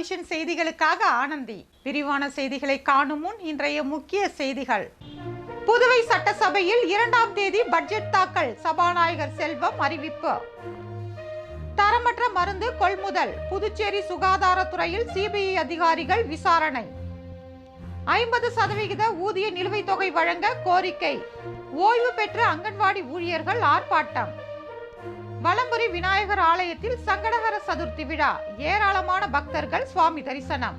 Vision செய்திகளுக்காக ஆனந்தி. விரிவான செய்திகளை காணும் முன் இன்றைய முக்கிய செய்திகள். புதுவை சட்டசபையில் இரண்டாம் தேதி பட்ஜெட் தாக்கல் சபாநாயகர் செல்வம் அறிவிப்பு. தரமற்ற மருந்து கொள்முதல் புதுச்சேரி சுகாதாரத்துறையில் சிபிஐ அதிகாரிகள் விசாரணை. ஐம்பது சதவிகித ஊதிய நிலுவைத் தொகை வழங்க கோரிக்கை. ஓய்வு பெற்ற அங்கன்வாடி ஊழியர்கள் ஆர்ப்பாட்டம். வலம்புரி விநாயகர் ஆலயத்தில் சங்கடகர சதுர்த்தி விழா. ஏராளமான பக்தர்கள் சுவாமி தரிசனம்.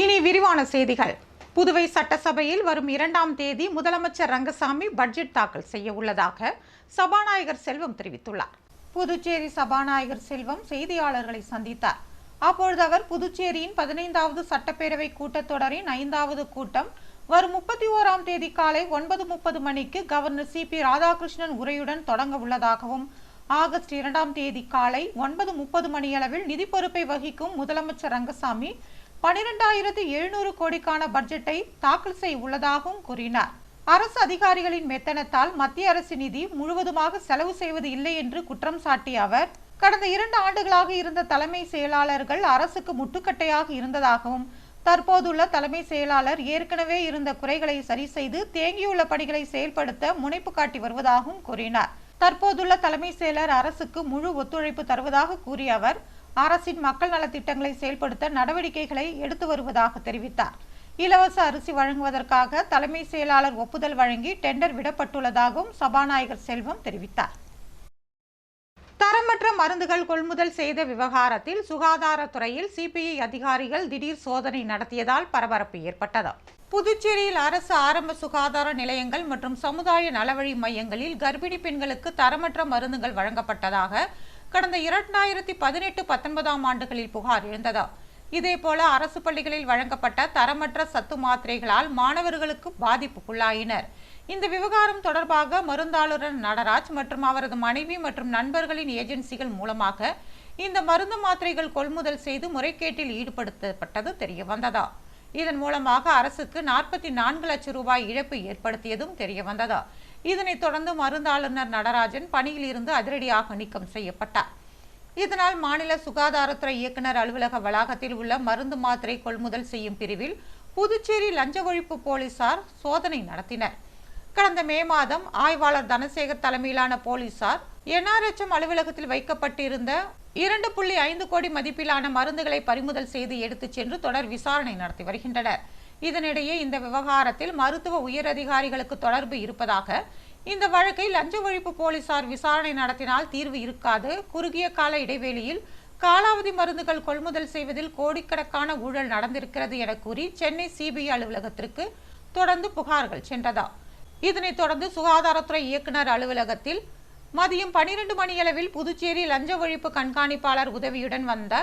இனி விரிவான செய்திகள். புதுவை சட்டசபையில் வரும் இரண்டாம் தேதி முதலமைச்சர் ரங்கசாமி பட்ஜெட் தாக்கல் செய்ய உள்ளதாக சபாநாயகர் செல்வம் தெரிவித்துள்ளார். புதுச்சேரி சபாநாயகர் செல்வம் செய்தியாளர்களை சந்தித்தார். அப்பொழுது அவர் புதுச்சேரியின் பதினைந்தாவது சட்டப்பேரவை கூட்டத்தொடரின் ஐந்தாவது கூட்டம் வரும் முப்பத்தி ஓராம் தேதி காலை ஒன்பது முப்பது மணிக்கு கவர்னர் சி பி ராதாகிருஷ்ணன் உரையுடன் தொடங்க உள்ளதாகவும் ஆகஸ்ட் இரண்டாம் தேதி காலை ஒன்பது முப்பது மணியளவில் நிதி பொறுப்பை வகிக்கும் முதலமைச்சர் ரங்கசாமி பனிரெண்டாயிரத்து எழுநூறு கோடிக்கான பட்ஜெட்டை தாக்கல் செய்ய உள்ளதாகவும் கூறினார். அரசு அதிகாரிகளின் மெத்தனத்தால் மத்திய அரசு நிதி முழுவதுமாக செலவு செய்வது இல்லை என்று குற்றம் சாட்டிய அவர் கடந்த இரண்டு ஆண்டுகளாக இருந்த தலைமை செயலாளர்கள் அரசுக்கு முட்டுக்கட்டையாக இருந்ததாகவும் தற்போதுள்ள தலைமை செயலாளர் ஏற்கனவே இருந்த குறைகளை சரி செய்து தேங்கியுள்ள பணிகளை செயல்படுத்த முனைப்பு காட்டி வருவதாகவும் கூறினார். தற்போதுள்ள தலைமை செயலர் அரசுக்கு முழு ஒத்துழைப்பு தருவதாக கூறிய அவர் அரசின் மக்கள் நலத்திட்டங்களை செயல்படுத்த நடவடிக்கைகளை எடுத்து வருவதாக தெரிவித்தார். இலவச அரிசி வழங்குவதற்காக தலைமை செயலாளர் ஒப்புதல் வழங்கி டெண்டர் விடப்பட்டுள்ளதாகவும் சபாநாயகர் செல்வம் தெரிவித்தார். தரமற்ற மருந்துகள் கொள்முதல் செய்த விவகாரத்தில் சுகாதாரத்துறையில் சிபிஐ அதிகாரிகள் திடீர் சோதனை நடத்தியதால் பரபரப்பு ஏற்பட்டது. புதுச்சேரியில் அரசு ஆரம்ப சுகாதார நிலையங்கள் மற்றும் சமுதாய நலவழி மையங்களில் கர்ப்பிணி பெண்களுக்கு தரமற்ற மருந்துகள் வழங்கப்பட்டதாக கடந்த இரண்டாயிரத்தி பதினெட்டு பத்தொன்பதாம் ஆண்டுகளில் புகார் எழுந்தது. இதேபோல அரசு பள்ளிகளில் வழங்கப்பட்ட தரமற்ற சத்து மாத்திரைகளால் மாணவர்களுக்கு பாதிப்புக்குள்ளாயினர். இந்த விவகாரம் தொடர்பாக மருந்தாளுநர் நடராஜ் மற்றும் அவரது மனைவி மற்றும் நண்பர்களின் ஏஜென்சிகள் மூலமாக இந்த மருந்து மாத்திரைகள் கொள்முதல் செய்து முறைகேட்டில் ஈடுபடுத்தப்பட்டது தெரிய வந்ததா இதன் மூலமாக அரசுக்கு நாற்பத்தி நான்கு லட்சம் ரூபாய் இழப்பு ஏற்படுத்தியதும் தெரிய வந்ததா இதனைத் தொடர்ந்து மருந்தாளுநர் நடராஜன் பணியில் இருந்து அதிரடியாக நீக்கம் செய்யப்பட்டார். இதனால் மாநில சுகாதாரத்துறை இயக்குனர் அலுவலக வளாகத்தில் உள்ள மருந்து மாத்திரை கொள்முதல் செய்யும் பிரிவில் புதுச்சேரி லஞ்ச ஒழிப்பு போலீசார் சோதனை நடத்தினர். கடந்த மே மாதம் ஆய்வாளர் தனசேகர் தலைமையிலான போலீசார் என்ஆர்எச்எம் அலுவலகத்தில் வைக்கப்பட்டிருந்த இரண்டு புள்ளி ஐந்து கோடி மதிப்பிலான மருந்துகளை பறிமுதல் செய்து எடுத்துச் சென்று தொடர் விசாரணை நடத்தி வருகின்றனர். இதனிடையே இந்த விவகாரத்தில் மருத்துவ உயரதிகாரிகளுக்கு தொடர்பு இருப்பதாக இந்த வழக்கை லஞ்ச ஒழிப்பு போலீசார் விசாரணை நடத்தினால் தீர்வு இருக்காது. குறுகிய கால இடைவெளியில் காலாவதி மருந்துகள் கொள்முதல் செய்வதில் கோடிக்கணக்கான ஊழல் நடந்திருக்கிறது என கூறி சென்னை சிபிஐ அலுவலகத்திற்கு தொடர்ந்து புகார்கள் சென்றதா இதனைத் தொடர்ந்து சுகாதாரத்துறை இயக்குநர் அலுவலகத்தில் மதியம் பனிரெண்டு மணியளவில் புதுச்சேரி லஞ்ச ஒழிப்பு கண்காணிப்பாளர் உதவியுடன் வந்த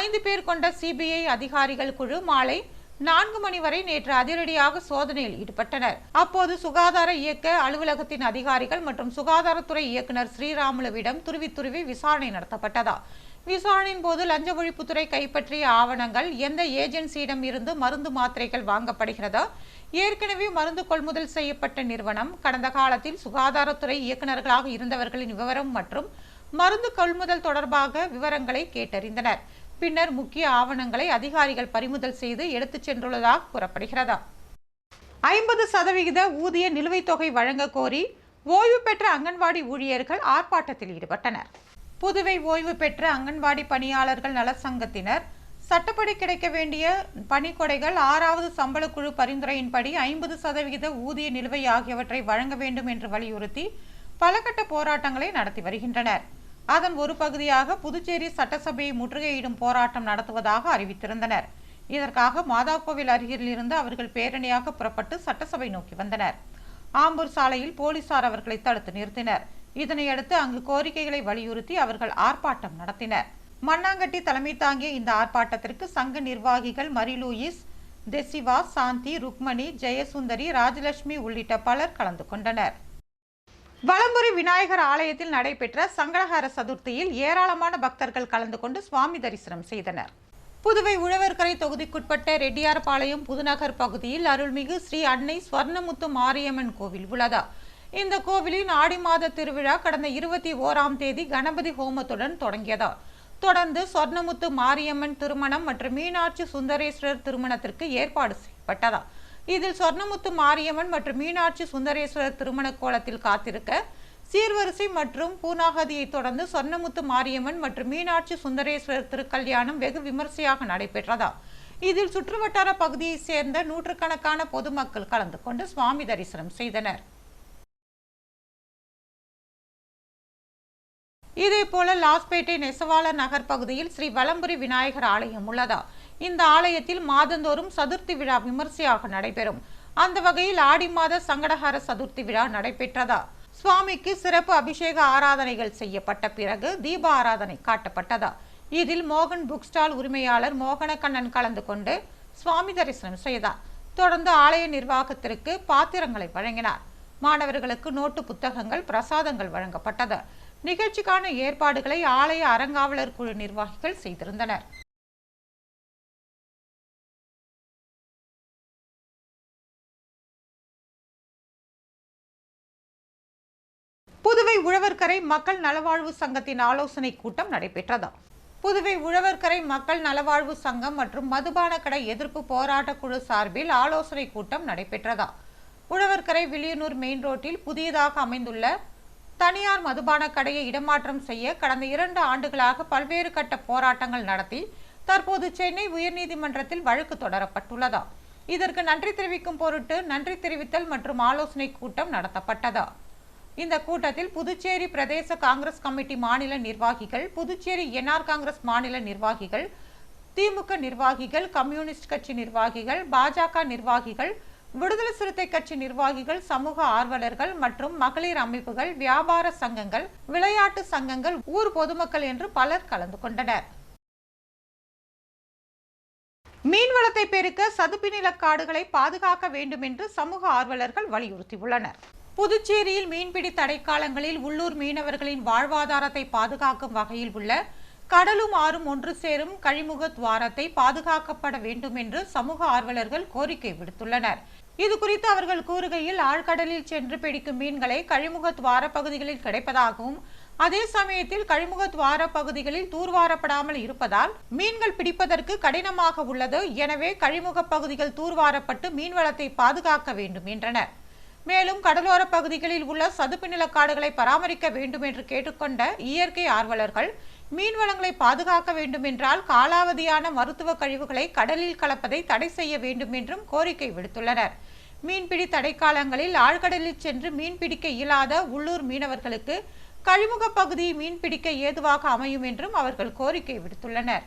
ஐந்து பேர் கொண்ட சிபிஐ அதிகாரிகள் குழு மாலை நான்கு மணி வரை நேற்று அதிரடியாக சோதனையில் ஈடுபட்டனர். அப்போது சுகாதார இயக்க அலுவலகத்தின் அதிகாரிகள் மற்றும் சுகாதாரத்துறை இயக்குனர் ஸ்ரீராமுலுவிடம் துருவி துருவி விசாரணை நடத்தப்பட்டதா. விசாரணையின் போது லஞ்ச ஒழிப்புத்துறை கைப்பற்றிய ஆவணங்கள் எந்த ஏஜென்சியிடம் இருந்து மருந்து மாத்திரைகள் வாங்கப்படுகிறதோ ஏற்கனவே மருந்து கொள்முதல் செய்யப்பட்ட நிறுவனம் கடந்த காலத்தில் சுகாதாரத்துறை இயக்குநர்களாக இருந்தவர்களின் விவரம் மற்றும் மருந்து கொள்முதல் தொடர்பாக விவரங்களை கேட்டறிந்தனர். பின்னர் முக்கிய ஆவணங்களை அதிகாரிகள் பறிமுதல் செய்து எடுத்துச் சென்றுள்ளதாக கூறப்படுகிறது? ஐம்பது சதவிகித ஊதிய நிலுவைத் தொகை வழங்க கோரி ஓய்வு பெற்ற அங்கன்வாடி ஊழியர்கள் ஆர்ப்பாட்டத்தில் ஈடுபட்டனர். புதுவை ஓய்வு பெற்ற அங்கன்வாடி பணியாளர்கள் நல சங்கத்தினர் சட்டப்படி கிடைக்க வேண்டிய பணிக்கொடைகள் ஆறாவது சம்பளக்குழு பரிந்துரையின்படி ஐம்பது சதவிகித ஊதிய நிலுவை ஆகியவற்றை வழங்க வேண்டும் என்று வலியுறுத்தி பலகட்ட போராட்டங்களை நடத்தி வருகின்றனர். அதன் ஒரு பகுதியாக புதுச்சேரி சட்டசபையை முற்றுகையிடும் போராட்டம் நடத்துவதாக அறிவித்திருந்தனர். இதற்காக மாதாக்கோவில் அருகில் இருந்து அவர்கள் பேரணியாக புறப்பட்டு சட்டசபை நோக்கி வந்தனர். ஆம்பூர் சாலையில் போலீசார் அவர்களை தடுத்து நிறுத்தினர். இதனையடுத்து அங்கு கோரிக்கைகளை வலியுறுத்தி அவர்கள் ஆர்ப்பாட்டம் நடத்தினர். மண்ணாங்கட்டி தலைமை தாங்கிய இந்த ஆர்ப்பாட்டத்திற்கு சங்க நிர்வாகிகள் மரிலூயிஸ் தெசிவா சாந்தி ருக்மணி ஜெயசுந்தரி ராஜலட்சுமி உள்ளிட்ட பலர் கலந்து கொண்டனர். வலம்புரி விநாயகர் ஆலயத்தில் நடைபெற்ற சங்கடஹர சதுர்த்தியில் ஏராளமான பக்தர்கள் கலந்து கொண்டு சுவாமி தரிசனம் செய்தனர். புதுவை உழவர்கரை தொகுதிக்குட்பட்ட ரெட்டியார்பாளையம் புதுநகர் பகுதியில் அருள்மிகு ஸ்ரீ அன்னை ஸ்வர்ணமுத்து மாரியம்மன் கோவில் உள்ளதா? இந்த கோவிலின் ஆடி மாத திருவிழா கடந்த இருபத்தி ஓராம் தேதி கணபதி ஹோமத்துடன் தொடங்கியதா? தொடர்ந்து சொர்ணமுத்து மாரியம்மன் திருமணம் மற்றும் மீனாட்சி சுந்தரேஸ்வரர் திருமணத்திற்கு ஏற்பாடு செய்யப்பட்டதா? இதில் சொர்ணமுத்து மாரியம்மன் மற்றும் மீனாட்சி சுந்தரேஸ்வரர் திருமண கோலத்தில் காத்திருக்க சீர்வரிசை மற்றும் பூனாகதியை தொடர்ந்து சொர்ணமுத்து மாரியம்மன் மற்றும் மீனாட்சி சுந்தரேஸ்வரர் திருக்கல்யாணம் வெகு விமர்சையாக நடைபெற்றதா? இதில் சுற்றுவட்டார பகுதியைச் சேர்ந்த நூற்றுக்கணக்கான பொதுமக்கள் கலந்து கொண்டு சுவாமி தரிசனம் செய்தனர். இதேபோல லாஸ்பேட்டை நெசவாள நகர் பகுதியில் ஸ்ரீ வலம்புரி விநாயகர் ஆலயம் உள்ளதா? இந்த ஆலயத்தில் மாதந்தோறும் சதுர்த்தி விழா விமர்சையாக நடைபெறும். அந்த வகையில் ஆடி மாத சங்கடஹார சதுர்த்தி விழா நடைபெற்றதா? சுவாமிக்கு சிறப்பு அபிஷேக ஆராதனைகள் செய்யப்பட்ட பிறகு தீப ஆராதனை காட்டப்பட்டதா? இதில் மோகன் புக் ஸ்டால் உரிமையாளர் மோகனக்கண்ணன் கலந்து கொண்டு சுவாமி தரிசனம் செய்தார் தொடர்ந்து ஆலய நிர்வாகத்திற்கு பாத்திரங்களை வழங்கினார். மாணவர்களுக்கு நோட்டு புத்தகங்கள் பிரசாதங்கள் வழங்கப்பட்டது. நிகழ்ச்சிக்கான ஏற்பாடுகளை ஆலய அறங்காவலர் குழு நிர்வாகிகள் செய்திருந்தனர். புதுவை உழவர்கரை மக்கள் நலவாழ்வு சங்கத்தின் ஆலோசனை கூட்டம் நடைபெற்றது. புதுவை உழவர்கரை மக்கள் நலவாழ்வு சங்கம் மற்றும் மதுபான கடை எதிர்ப்பு போராட்ட குழு சார்பில் ஆலோசனை கூட்டம் நடைபெற்றதா. உழவர்கரை வில்லியனூர் மெயின் ரோட்டில் புதியதாக அமைந்துள்ள தனியார் மதுபான கடையை இடமாற்றம் செய்ய கடந்த இரண்டு ஆண்டுகளாக பல்வேறு கட்ட போராட்டங்கள் நடத்தி தற்போது சென்னை உயர்நீதிமன்றத்தில் வழக்கு தொடரப்பட்டுள்ளதா? இதற்கு நன்றி தெரிவிக்கும் பொருட்டு நன்றி தெரிவித்தல் மற்றும் ஆலோசனை கூட்டம் நடத்தப்பட்டதா? இந்த கூட்டத்தில் புதுச்சேரி பிரதேச காங்கிரஸ் கமிட்டி மாநில நிர்வாகிகள் புதுச்சேரி என்ஆர் காங்கிரஸ் மாநில நிர்வாகிகள் திமுக நிர்வாகிகள் கம்யூனிஸ்ட் கட்சி நிர்வாகிகள் பாஜக நிர்வாகிகள் விடுதலை சிறுத்தை கட்சி நிர்வாகிகள் சமூக ஆர்வலர்கள் மற்றும் மகளிர் அமைப்புகள் வியாபார சங்கங்கள் விளையாட்டு சங்கங்கள் ஊர் பொதுமக்கள் என்று பலர் கலந்து கொண்டனர். மீன்வளத்தை பெருக்க சதுப்பு நில காடுகளை பாதுகாக்க வேண்டும் என்று சமூக ஆர்வலர்கள் வலியுறுத்தியுள்ளனர். புதுச்சேரியில் மீன்பிடி தடைக்காலங்களில் உள்ளூர் மீனவர்களின் வாழ்வாதாரத்தை பாதுகாக்கும் வகையில் உள்ள கடலும் ஆறும் ஒன்று சேரும் கழிமுக துவாரத்தை பாதுகாக்கப்பட வேண்டும் என்று சமூக ஆர்வலர்கள் கோரிக்கை விடுத்துள்ளனர். இது குறித்து அவர்கள் கூறுகையில் ஆழ்கடலில் சென்று பிடிக்கும் மீன்களை கழிமுக துவார பகுதிகளில் கிடைப்பதாகவும் அதே சமயத்தில் கழிமுக துவார பகுதிகளில் தூர்வாரப்படாமல் இருப்பதால் மீன்கள் பிடிப்பதற்கு கடினமாக உள்ளது. எனவே கழிமுக பகுதிகள் தூர்வாரப்பட்டு மீன்வளத்தை பாதுகாக்க வேண்டும் என்றனர். மேலும் கடலோர பகுதிகளில் உள்ள சதுப்பு நிலக்காடுகளை பராமரிக்க வேண்டும் என்று கேட்டுக்கொண்ட இயற்கை ஆர்வலர்கள் மீன் வளங்களை பாதுகாக்க வேண்டும் என்றால் காலாவதியான மருத்துவ கழிவுகளை கடலில் கலப்பதை தடை செய்ய வேண்டும் என்றும் கோரிக்கை விடுத்துள்ளனர். மீன்பிடி தடைக்காலங்களில் ஆழ்கடலில் சென்று மீன் பிடிக்க இயலாத உள்ளூர் மீனவர்களுக்கு கழிமுக பகுதி மீன் பிடிக்க ஏதுவாக அமையும் என்றும் அவர்கள் கோரிக்கை விடுத்துள்ளனர்.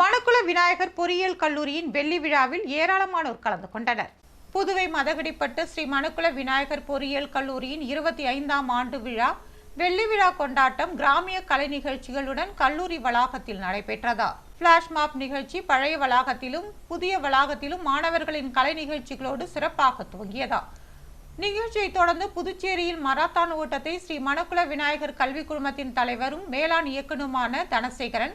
மணக்குள விநாயகர் பொறியியல் கல்லூரியின் வெள்ளி விழாவில் ஏராளமானோர் கலந்து கொண்டனர். புதுவை மதகடிப்பட்டு ஸ்ரீ மணக்குள விநாயகர் பொறியியல் கல்லூரியின் இருபத்தி ஐந்தாம் ஆண்டு விழா வெள்ளி விழா கொண்டாட்டம் கிராமிய கலை நிகழ்ச்சிகளுடன் கல்லூரி வளாகத்தில் நடைபெற்றதா? பிளாஷ்மாப் நிகழ்ச்சி பழைய வளாகத்திலும் புதிய வளாகத்திலும் மாணவர்களின் கலை நிகழ்ச்சிகளோடு சிறப்பாக துவங்கியதா? நிகழ்ச்சியை தொடர்ந்து புதுச்சேரியில் மராத்தான் ஓட்டத்தை ஸ்ரீ மணக்குல விநாயகர் கல்வி குழுமத்தின் தலைவரும் மேலாண் இயக்குநருமான தனசேகரன்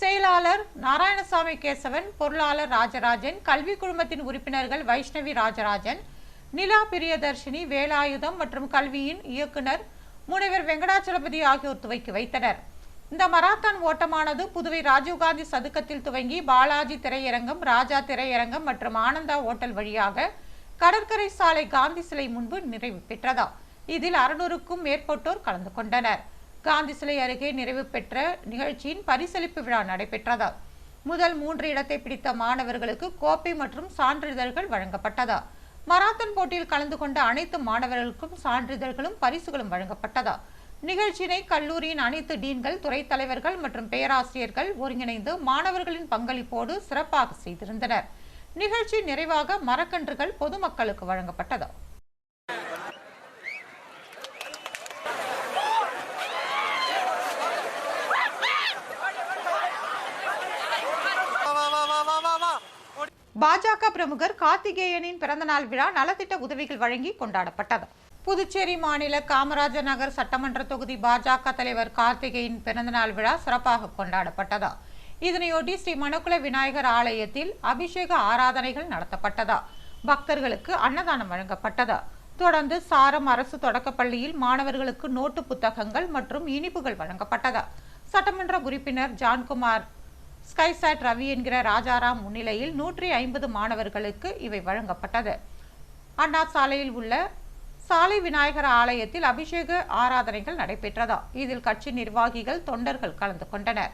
செயலாளர் நாராயணசாமி கேசவன் பொருளாளர் ராஜராஜன் கல்வி குழுமத்தின் உறுப்பினர்கள் வைஷ்ணவி ராஜராஜன் நிலா பிரியதர்ஷினி வேலாயுதம் மற்றும் கல்வியின் இயக்குனர் முனைவர் வெங்கடாச்சலபதி ஆகியோர் துவக்கி வைத்தனர். இந்த மராத்தான் ஓட்டமானது புதுவை ராஜீவ்காந்தி சதுக்கத்தில் துவங்கி பாலாஜி திரையரங்கம் ராஜா திரையரங்கம் மற்றும் ஆனந்தா ஓட்டல் வழியாக கடற்கரை சாலை காந்தி சிலை முன்பு நிறைவு பெற்றதா? இதில் அறுநூறுக்கும் மேற்பட்டோர் கலந்து கொண்டனர். காந்தி சிலை அருகே நிறைவு பெற்ற நிகழ்ச்சியின் பரிசளிப்பு விழா நடைபெற்றதா? முதல் மூன்று இடத்தை பிடித்த மாணவர்களுக்கு கோப்பை மற்றும் சான்றிதழ்கள் வழங்கப்பட்டதா? மராத்தன் போட்டியில் கலந்து கொண்ட அனைத்து மாணவர்களுக்கும் சான்றிதழ்களும் பரிசுகளும் வழங்கப்பட்டதா. நிகழ்ச்சியினை கல்லூரியின் அனைத்து டீன்கள் துறை தலைவர்கள் மற்றும் பேராசிரியர்கள் ஒருங்கிணைந்து மாணவர்களின் பங்களிப்போடு சிறப்பாக செய்திருந்தனர். நிகழ்ச்சி நிறைவாக மரக்கன்றுகள் பொதுமக்களுக்கு வழங்கப்பட்டது. பாஜக பிரமுகர் கார்த்திகேயனின் பிறந்தநாள் விழா நலத்திட்ட உதவிகள் வழங்கி கொண்டாடப்பட்டது. புதுச்சேரி மாநில காமராஜர் நகர் சட்டமன்ற தொகுதி பாஜக தலைவர் கார்த்திகேயன் பிறந்தநாள் விழா சிறப்பாக கொண்டாடப்பட்டதா. இதனையொட்டி ஸ்ரீ மணக்குள விநாயகர் ஆலயத்தில் அபிஷேக ஆராதனைகள் நடத்தப்பட்டதா. பக்தர்களுக்கு அன்னதானம் வழங்கப்பட்டதா. தொடர்ந்து சாரம் அரசு தொடக்கப்பள்ளியில் மாணவர்களுக்கு நோட்டு புத்தகங்கள் மற்றும் இனிப்புகள் வழங்கப்பட்டதா. சட்டமன்ற உறுப்பினர் ஜான்குமார் ஸ்கைசாட் ரவி என்கிற ராஜாராம் முன்னிலையில் நூற்றி ஐம்பது மாணவர்களுக்கு இவை வழங்கப்பட்டது. அண்ணா சாலையில் உள்ள சாலை விநாயகர் ஆலயத்தில் அபிஷேக ஆராதனைகள் நடைபெற்றதா? இதில் கட்சி நிர்வாகிகள் தொண்டர்கள் கலந்து கொண்டனர்.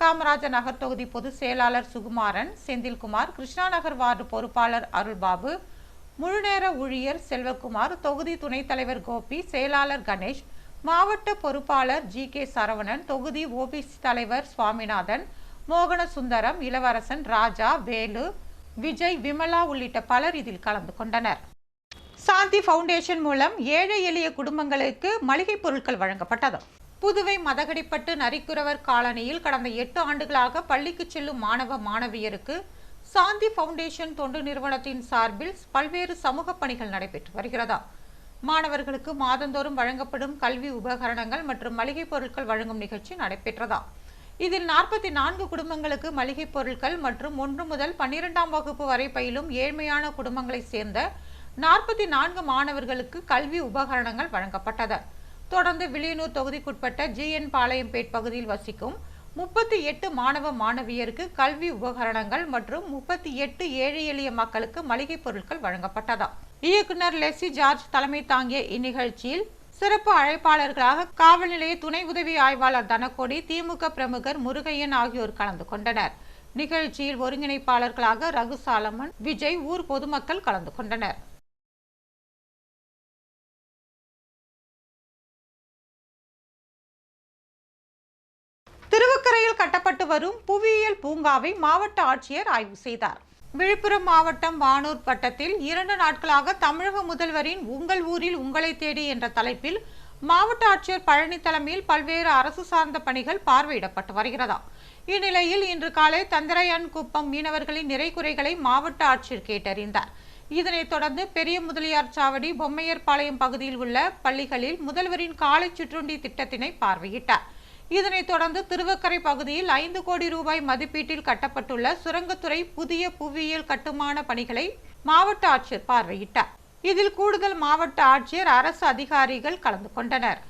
காமராஜர் நகர் தொகுதி பொதுச் செயலாளர் சுகுமாரன் செந்தில்குமார் கிருஷ்ணா நகர் வார்டு பொறுப்பாளர் அருள்பாபு முழுநேர ஊழியர் செல்வகுமார் தொகுதி துணைத் தலைவர் கோபி செயலாளர் கணேஷ் மாவட்ட பொறுப்பாளர் ஜி கே சரவணன் தொகுதி ஓபிசி தலைவர் சுவாமிநாதன் மோகன சுந்தரம் இளவரசன் ராஜா வேலு விஜய் விமலா உள்ளிட்ட பலர் இதில் கலந்து கொண்டனர். சாந்தி ஃபவுண்டேஷன் மூலம் ஏழை எளிய குடும்பங்களுக்கு மளிகை பொருட்கள் வழங்கப்பட்டது. புதுவை மதகடிப்பட்டு நரிக்குறவர் காலனியில் கடந்த எட்டு ஆண்டுகளாக பள்ளிக்கு செல்லும் மாணவ மாணவியருக்கு சாந்தி ஃபவுண்டேஷன் தொண்டு நிறுவனத்தின் சார்பில் பல்வேறு சமூக பணிகள் நடைபெற்று வருகிறதா. மாணவர்களுக்கு மாதந்தோறும் வழங்கப்படும் கல்வி உபகரணங்கள் மற்றும் மளிகை பொருட்கள் வழங்கும் நிகழ்ச்சி நடைபெற்றதா இதில் நாற்பத்தி நான்கு குடும்பங்களுக்கு மளிகை பொருட்கள் மற்றும் ஒன்று முதல் பன்னிரெண்டாம் வகுப்பு வரை பயிலும் ஏழ்மையான குடும்பங்களைச் சேர்ந்த நாற்பத்தி நான்கு மாணவர்களுக்கு கல்வி உபகரணங்கள் வழங்கப்பட்டது. தொடர்ந்து வில்லியனூர் தொகுதிக்குட்பட்ட ஜிஎன் பாளையம்பேட் பகுதியில் வசிக்கும் முப்பத்தி எட்டு மாணவ மாணவியருக்கு கல்வி உபகரணங்கள் மற்றும் முப்பத்தி எட்டு ஏழை எளிய மக்களுக்கு மளிகை பொருட்கள் வழங்கப்பட்டதா. இயக்குனர் லெசி ஜார்ஜ் தலைமை தாங்கிய இந்நிகழ்ச்சியில் சிறப்பு அழைப்பாளர்களாக காவல் நிலைய துணை உதவி ஆய்வாளர் தனக்கோடி திமுக பிரமுகர் முருகையன் ஆகியோர் கலந்து கொண்டனர். நிகழ்ச்சியில் ஒருங்கிணைப்பாளர்களாக ரகு சாலமன் விஜய் ஊர் பொதுமக்கள் கலந்து கொண்டனர். திருவக்கரையில் கட்டப்பட்டு வரும் புவியியல் பூங்காவை மாவட்ட ஆட்சியர் ஆய்வு செய்தார். விழுப்புரம் மாவட்டம் வானூர் வட்டத்தில் இரண்டு நாட்களாக தமிழக முதல்வரின் உங்கள் ஊரில் உங்களை தேடி என்ற தலைப்பில் மாவட்ட ஆட்சியர் பழனி தலைமையில் பல்வேறு அரசு சார்ந்த பணிகள் பார்வையிடப்பட்டு வருகிறதா? இந்நிலையில் இன்று காலை தந்திரையன் குப்பம் மீனவர்களின் நிறை குறைகளை மாவட்ட ஆட்சியர் கேட்டறிந்தார். இதனைத் தொடர்ந்து பெரிய முதலியார் சாவடி பொம்மையர்பாளையம் பகுதியில் உள்ள பள்ளிகளில் முதல்வரின் காலை சிற்றுண்டி திட்டத்தினை பார்வையிட்டார். இதனைத் தொடர்ந்து திருவக்கரை பகுதியில் ஐந்து கோடி ரூபாய் மதிப்பீட்டில் கட்டப்பட்டுள்ள சுரங்கத்துறை புதிய புவியியல் கட்டுமான பணிகளை மாவட்ட ஆட்சியர் பார்வையிட்டார். இதில் கூடுதல் மாவட்ட ஆட்சியர் அரசு அதிகாரிகள் கலந்து கொண்டனர்.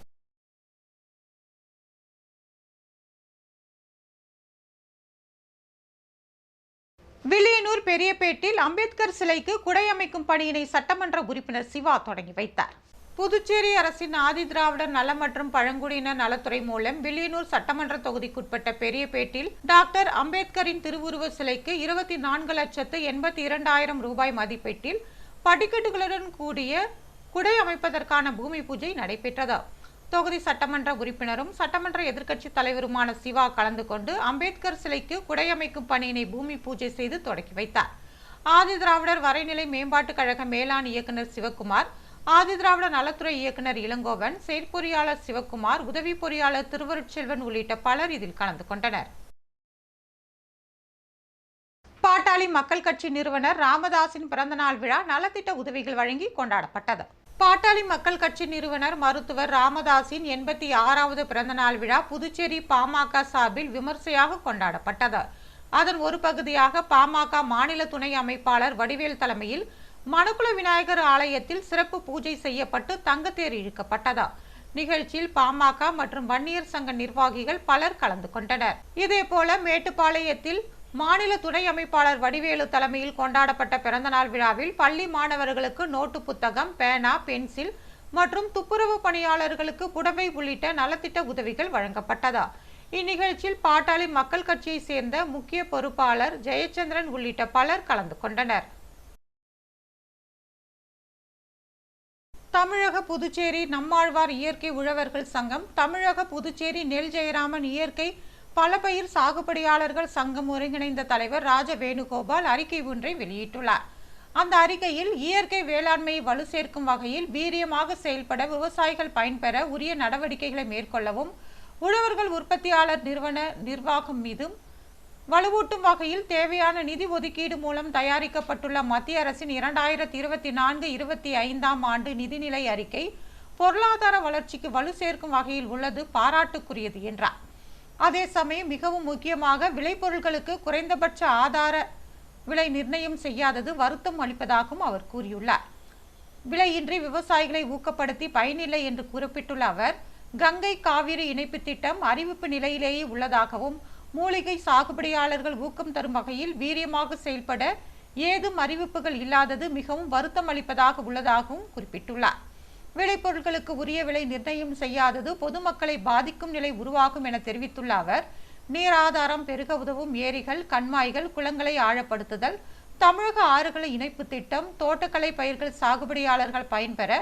வில்லியனூர் பெரியபேட்டில் அம்பேத்கர் சிலைக்கு குடை அமைக்கும் பணியினை சட்டமன்ற உறுப்பினர் சிவா தொடங்கி வைத்தார். புதுச்சேரி அரசின் ஆதி திராவிடர் நல மற்றும் பழங்குடியினர் நலத்துறை மூலம் வில்லியனூர் சட்டமன்ற தொகுதிக்குட்பட்ட பெரியபேட்டில் டாக்டர் அம்பேத்கரின் திருவுருவ சிலைக்கு இருபத்தி நான்கு லட்சத்து எண்பத்தி இரண்டாயிரம் ரூபாய் மதிப்பீட்டில் படிக்கட்டுகளுடன் கூடிய குடை அமைப்பதற்கான பூமி பூஜை நடைபெற்றது. தொகுதி சட்டமன்ற உறுப்பினரும் சட்டமன்ற எதிர்க்கட்சி தலைவருமான சிவா கலந்து கொண்டு அம்பேத்கர் சிலைக்கு குடையமைக்கும் பணியினை பூமி பூஜை செய்து தொடக்கி வைத்தார். ஆதி திராவிடர் வரைநிலை மேம்பாட்டுக் கழக மேலாண் இயக்குநர் சிவக்குமார் ஆதி திராவிட நலத்துறை இயக்குநர் இளங்கோவன் செயற்பொறியாளர் சிவக்குமார் உதவி பொறியாளர் திருவருட்செல்வன் உள்ளிட்ட பலர் இதில் கலந்து கொண்டனர். பாட்டாளி மக்கள் கட்சி நிறுவனர் ராமதாசின் பிறந்தநாள் விழா நலத்திட்ட உதவிகள் வழங்கி கொண்டாடப்பட்டது. பாட்டாளி மக்கள் கட்சி நிறுவனர் மருத்துவர் ராமதாஸின் எண்பத்தி ஆறாவது பிறந்தநாள் விழா புதுச்சேரி பாமக சார்பில் விமர்சையாக கொண்டாடப்பட்டது. அதன் ஒரு பகுதியாக பாமக மாநில துணை அமைப்பாளர் வடிவேல் தலைமையில் மணக்குள விநாயகர் ஆலயத்தில் சிறப்பு பூஜை செய்யப்பட்டு தங்கத்தேர் இழுக்கப்பட்டதா. நிகழ்ச்சியில் பாமக மற்றும் வன்னியர் சங்க நிர்வாகிகள் பலர் கலந்து கொண்டனர். இதேபோல மேட்டுப்பாளையத்தில் மாநில துணை அமைப்பாளர் வடிவேலு தலைமையில் கொண்டாடப்பட்ட பிறந்தநாள் விழாவில் பள்ளி மாணவர்களுக்கு நோட்டு புத்தகம் பேனா பென்சில் மற்றும் துப்புரவு பணியாளர்களுக்கு புடவை உள்ளிட்ட நலத்திட்ட உதவிகள் வழங்கப்பட்டதா. இந்நிகழ்ச்சியில் பாட்டாளி மக்கள் கட்சியை சேர்ந்த முக்கிய பொறுப்பாளர் ஜெயச்சந்திரன் உள்ளிட்ட பலர் கலந்து கொண்டனர். தமிழக புதுச்சேரி நம்மாழ்வார் இயற்கை உழவர்கள் சங்கம் தமிழக புதுச்சேரி நெல் ஜெயராமன் இயற்கை பலபயிர் சாகுபடியாளர்கள் சங்கம் ஒருங்கிணைந்த தலைவர் ராஜ வேணுகோபால் அறிக்கை ஒன்றை வெளியிட்டுள்ளார். அந்த அறிக்கையில் இயற்கை வேளாண்மையை வலு சேர்க்கும் வகையில் வீரியமாக செயல்பட விவசாயிகள் பயன்பெற உரிய நடவடிக்கைகளை மேற்கொள்ளவும் உழவர்கள் உற்பத்தியாளர் நிறுவன நிர்வாகம் மீதும் வலுவூட்டும் வகையில் தேவையான நிதி ஒதுக்கீடு மூலம் தயாரிக்கப்பட்டுள்ள மத்திய அரசின் இரண்டாயிரத்தி இருபத்தி நான்கு இருபத்தி ஐந்தாம் ஆண்டு நிதிநிலை அறிக்கை பொருளாதார வளர்ச்சிக்கு வலு சேர்க்கும் வகையில் உள்ளது பாராட்டுக்குரியது என்றார். அதே சமயம் மிகவும் முக்கியமாக விளைபொருட்களுக்கு குறைந்தபட்ச ஆதார விலை நிர்ணயம் செய்யாதது வருத்தம் அளிப்பதாகவும் அவர் கூறியுள்ளார். விலையின்றி விவசாயிகளை ஊக்கப்படுத்தி பயனில்லை என்று குறிப்பிட்டுள்ள அவர் கங்கை காவிரி இணைப்பு திட்டம் அறிவிப்பு நிலையிலேயே உள்ளதாகவும் மூலிகை சாகுபடியாளர்கள் ஊக்கம் தரும் வகையில் வீரியமாக செயல்பட ஏதும் அறிவிப்புகள் இல்லாதது மிகவும் வருத்தம் அளிப்பதாக உள்ளதாகவும் குறிப்பிட்டுள்ளார். விளைபொருட்களுக்கு உரிய விலை நிர்ணயம் செய்யாதது பொதுமக்களை பாதிக்கும் நிலை உருவாகும் என தெரிவித்துள்ள அவர் நீர் ஆதாரம் பெருக உதவும் ஏரிகள் கண்மாய்கள் குளங்களை ஆழப்படுத்துதல் தமிழக ஆறுகளை இணைப்பு திட்டம் தோட்டக்கலை பயிர்கள் சாகுபடியாளர்கள் பயன்பெற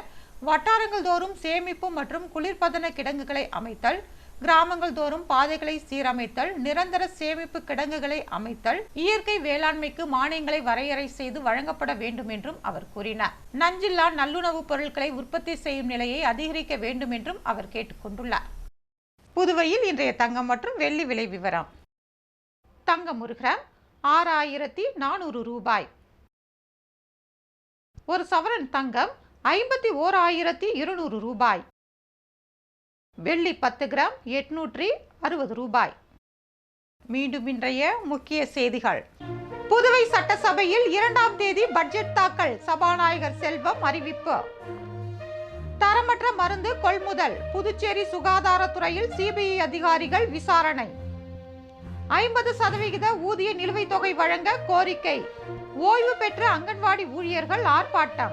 வட்டாரங்கள் தோறும் சேமிப்பு மற்றும் குளிர்பதன கிடங்குகளை அமைத்தல் கிராமங்கள் தோறும் பாதைகளை சீரமைத்தல் நிரந்தர சேமிப்பு கிடங்குகளை அமைத்தல் இயற்கை வேளாண்மைக்கு மானியங்களை வரையறை செய்து வழங்கப்பட வேண்டும் என்றும் அவர் கூறினார். நஞ்சில்லா நல்லுணவுப் பொருட்களை உற்பத்தி செய்யும் நிலையை அதிகரிக்க வேண்டும் என்றும் அவர் கேட்டுக்கொண்டுள்ளார் புதுவையில் இன்றைய தங்கம் மற்றும் வெள்ளி விலை விவரம். தங்கம் ஒரு கிராம் ஆறாயிரத்தி நானூறு ரூபாய். ஒரு சவரன் தங்கம் ஐம்பத்தி ஓர் ஆயிரத்தி இருநூறு ரூபாய். வெள்ளி பத்து கிராம் எட்நூற்றி அறுபது ரூபாய். மீண்டும் இன்றைய முக்கிய செய்திகள். புதுவை சட்டசபையில் இரண்டாம் தேதி பட்ஜெட் தாக்கல் சபாநாயகர் செல்வம் அறிவிப்பு. தரமற்ற மருந்து கொள்முதல் புதுச்சேரி சுகாதாரத்துறையில் சிபிஐ அதிகாரிகள் விசாரணை. ஐம்பது சதவிகித ஊதிய நிலுவைத் தொகை வழங்க கோரிக்கை. ஓய்வு பெற்ற அங்கன்வாடி ஊழியர்கள் ஆர்ப்பாட்டம்.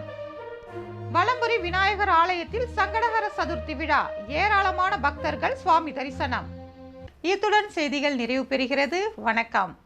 வலம்புரி விநாயகர் ஆலயத்தில் சங்கடகர சதுர்த்தி விழா. ஏராளமான பக்தர்கள் சுவாமி தரிசனம். இத்துடன் செய்திகள் நிறைவு பெறுகிறது. வணக்கம்.